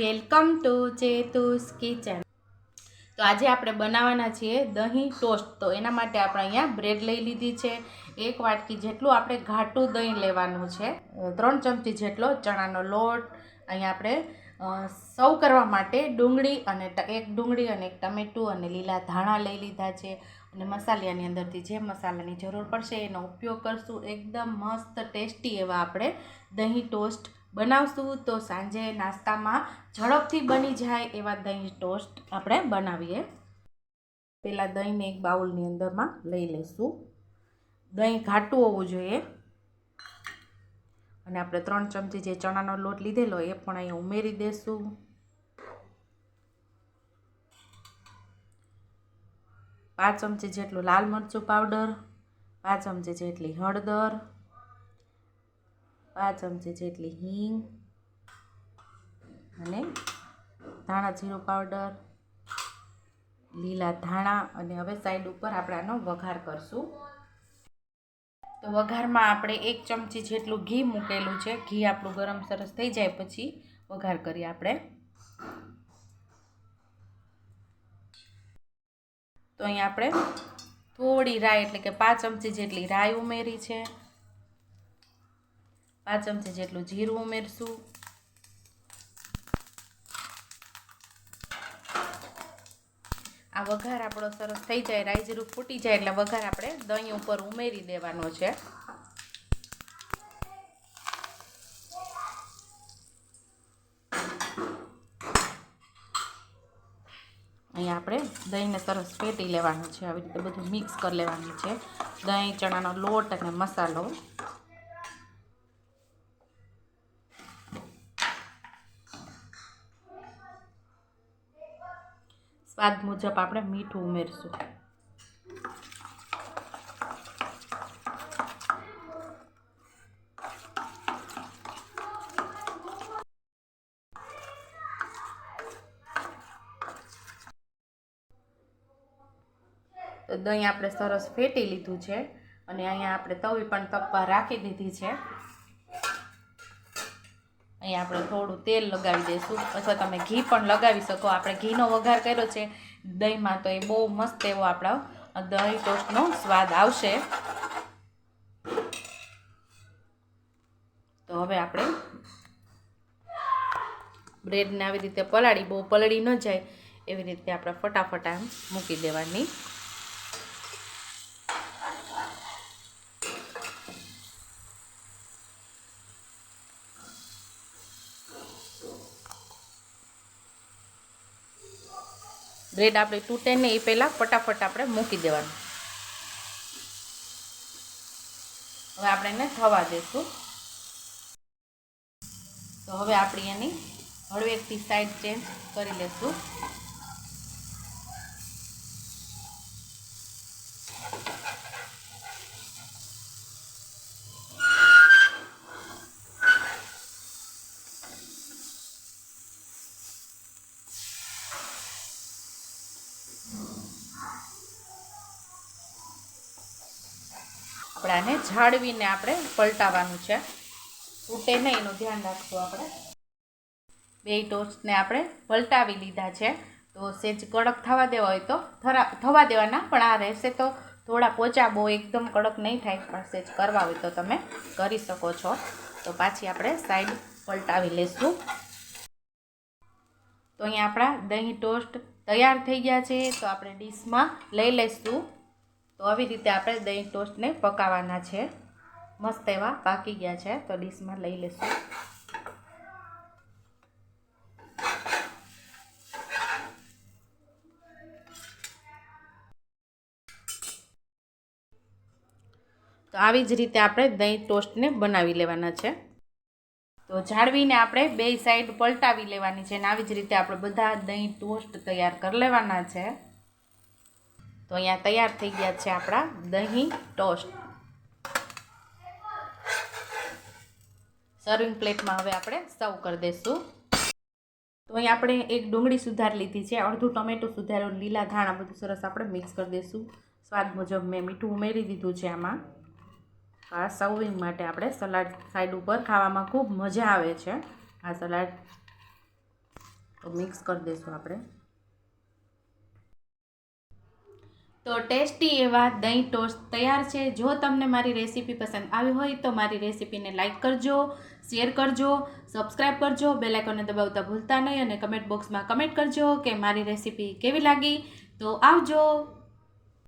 Welcome to ચેતુસ kitchen. તો આજે આપણે બનાવવાના છીએ દહીં ટોસ્ટ. તો એના માટે આપણે અહીંયા બ્રેડ લઈ લીધી છે. એક વાટકી જેટલું આપણે ઘાટું દહીં લેવાનું છે. ત્રણ ચમચી જેટલો ચણાનો લોટ. અહીંયા આપણે સૌ કરવા માટે ડુંગળી અને એક ડુંગળી અને એક ટમેટું અને લીલા ધાણા લઈ લીધા છે. અને મસાલાની અંદરથી જે મસાલાની જરૂર પડશે એનો ઉપયોગ કરશું. એકદમ મસ્ત ટેસ્ટી એવા આપણે દહીં ટોસ્ટ બનાવશું તો સાંજે નાસ્તામાં ઝડપથી બની જાય એવા દહીં ટોસ્ટ આપણે બનાવીએ. પહેલાં દહીંને એક બાઉલની અંદરમાં લઈ લઈશું. દહીં ઘાટું હોવું જોઈએ. અને આપણે ત્રણ ચમચી જે ચણાનો લોટ લીધેલો એ પણ અહીંયા ઉમેરી દઈશું પાંચ ચમચી જેટલું લાલ મરચું પાવડર, પાંચ ચમચી જેટલી હળદર પાંચ ચમચી જેટલી હિંગ અને ધાણા જીરું પાવડર, લીલા ધાણા અને હવે સાઈડ ઉપર આપણે આનો વઘાર કરશું. તો વઘારમાં આપણે એક ચમચી જેટલું ઘી મૂકેલું છે. ઘી આપણું ગરમ સરસ થઈ જાય પછી વઘાર કરીએ આપણે. તો અહીંયા આપણે થોડી રાઈ એટલે કે પાંચ ચમચી જેટલી રાઈ ઉમેરી છે. પાંચ ચમચી જેટલું જીરું ઉમેરશું. આ વઘાર આપણો સરસ થઈ જાય, રાઈ જીરું ફૂટી જાય એટલે વઘાર આપણે દહીં ઉપર ઉમેરી દેવાનો છે. અહીંયા આપણે દહીંને સરસ ફેટી લેવાનું છે. આવી રીતે બધું મિક્સ કરી લેવાનું છે. દહીં, ચણાનો લોટ અને મસાલો. સ્વાદ મુજબ આપણે મીઠું ઉમેરશું. તો દહીં આપણે સરસ ફેટી લીધું છે અને અહીંયા આપણે તવી પણ તપવા રાખી દીધી છે. અહીંયા આપણે થોડું તેલ લગાવી દઈશું. અથવા તમે ઘી પણ લગાવી શકો. આપણે ઘીનો વઘાર કર્યો છે. દહીંમાં તો એ બહુ મસ્ત એવો આપણો દહીં ટોસ્ટનો સ્વાદ આવશે. તો હવે આપણે બ્રેડને આવી રીતે પલાળી, બહુ પલળી ન જાય, એવી રીતે આપણે ફટાફટ આમ મૂકી દેવાની. બ્રેડ આપણે તૂટે ને એ પહેલાં ફટાફટ આપણે મૂકી દેવાનું. હવે આપણે એને થવા દઈશું તો હવે આપણી એની હળવેકથી સાઈડ ચેન્જ કરી લેશું. આપણે આને જાળવીને આપણે પલટાવવાનું છે. તૂટે નહીં, એનું ધ્યાન રાખશું આપણે. બે ટોસ્ટને આપણે પલટાવી લીધા છે. તો સેજ કડક થવા દેવા હોય તો થવા દેવાના, પણ આ રહેશે તો થોડા પોચા બહુ એકદમ કડક નહીં થાય, પણ સેજ કરવા હોય તો તમે કરી શકો છો. તો પાછી આપણે સાઈડ પલટાવી લેશું. તો અહીંયા આપણા દહીં ટોસ્ટ તૈયાર થઈ ગયા છે. તો આપણે ડીશમાં લઈ લઈશું. તો આવી રીતે આપણે દહીં ટોસ્ટને પકાવવાના છે. મસ્ત એવા પાકી ગયા છે. તો ડીશમાં લઈ લેશું. તો આવી જ રીતે આપણે દહીં ટોસ્ટને બનાવી લેવાના છે. તો જાળવીને આપણે બે સાઈડ પલટાવી લેવાની છે અને આવી જ રીતે આપણે બધા દહીં ટોસ્ટ તૈયાર કરી લેવાના છે. તો અહીંયા તૈયાર થઈ ગયા છે આપણા દહીં ટોસ્ટ. સર્વિંગ પ્લેટમાં હવે આપણે સર્વ કરી દઈશું. તો અહીં આપણે એક ડુંગળી સુધારી લીધી છે, અડધું ટમેટું સુધાર્યું, લીલા ધાણા બધું સરસ આપણે મિક્સ કરી દઈશું. સ્વાદ મુજબ મેં મીઠું ઉમેરી દીધું છે આમાં. આ સર્વિંગ માટે આપણે સલાડ સાઈડ ઉપર ખાવામાં ખૂબ મજા આવે છે આ સલાડ. તો મિક્સ કરી દઈશું આપણે. તો ટેસ્ટી એવા દહીં ટોસ્ટ તૈયાર છે. જો તમને મારી રેસીપી પસંદ આવી હોય તો મારી રેસીપીને લાઇક કરજો, શેર કરજો સબસ્ક્રાઈબ કરજો બેલાઇકોને દબાવતા ભૂલતા નહીં અને કમેન્ટ બોક્સમાં કમેન્ટ કરજો કે મારી રેસીપી કેવી લાગી. તો આવજો.